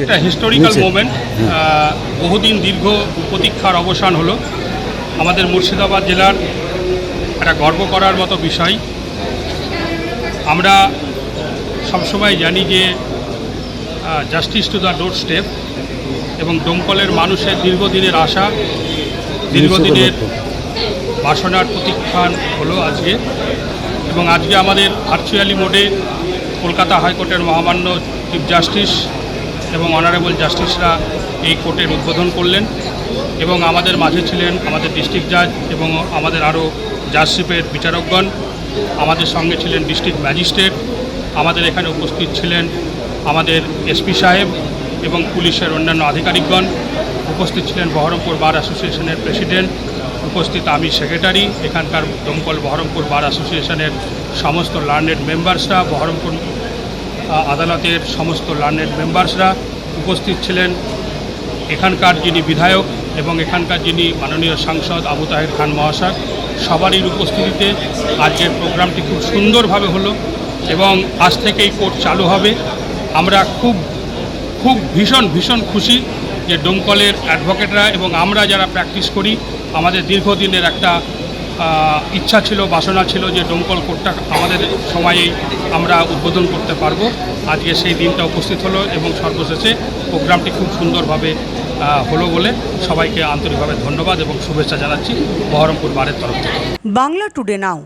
একটা historical moment বহুদিন দীর্ঘ প্রতীক্ষার অবসান হলো। আমাদের মুর্শিদাবাদ জেলার একটা গর্ব করার মতো বিষয়। আমরা সবসময় জানি যে justice to the doorstep এবং ডোমকলের মানুষের দীর্ঘদিনের আশা দীর্ঘদিনের বাসনার প্রতীক্ষান হলো আজকে। এবং আজকে আমাদের ভার্চুয়ালি মোডে কলকাতা হাইকোর্টের মহামান্য চিফ জাস্টিস এবং অনারেবল জাস্টিসরা এই কোর্টের উদ্বোধন করলেন এবং আমাদের মাঝে ছিলেন আমাদের ডিস্ট্রিক্ট জাজ এবং আমাদের আরও জাজশিপের বিচারকগণ, আমাদের সঙ্গে ছিলেন ডিস্ট্রিক্ট ম্যাজিস্ট্রেট, আমাদের এখানে উপস্থিত ছিলেন আমাদের এসপি সাহেব এবং পুলিশের অন্যান্য আধিকারিকগণ, উপস্থিত ছিলেন বহরমপুর বার অ্যাসোসিয়েশনের প্রেসিডেন্ট, উপস্থিত আমি সেক্রেটারি, এখানকার দমকল বহরমপুর বার অ্যাসোসিয়েশনের সমস্ত লার্নেড মেম্বার্সরা, বহরমপুর আদালতের সমস্ত লার্নেড মেম্বার্সরা উপস্থিত ছিলেন। এখানকার যিনি বিধায়ক এবং এখানকার যিনি মাননীয় সাংসদ আবু তাহের খান মহাশয়, সবারই উপস্থিতিতে আজকের প্রোগ্রামটি খুব সুন্দরভাবে হলো এবং আজ থেকেই কোর্ট চালু হবে। আমরা খুব খুব ভীষণ ভীষণ খুশি যে ডোমকলের অ্যাডভোকেটরা এবং আমরা যারা প্র্যাকটিস করি, আমাদের দীর্ঘদিনের একটা ইচ্ছা ছিল, বাসনা ছিল যে ডোমকল কোর্টটা আমাদের সময়েই আমরা উদ্বোধন করতে পারব। আজকে সেই দিনটা উপস্থিত হলো এবং সর্বশেষে প্রোগ্রামটি খুব সুন্দরভাবে হলো বলে সবাইকে আন্তরিকভাবে ধন্যবাদ এবং শুভেচ্ছা জানাচ্ছি বহরমপুর বারের তরফ থেকে। Bangla today now.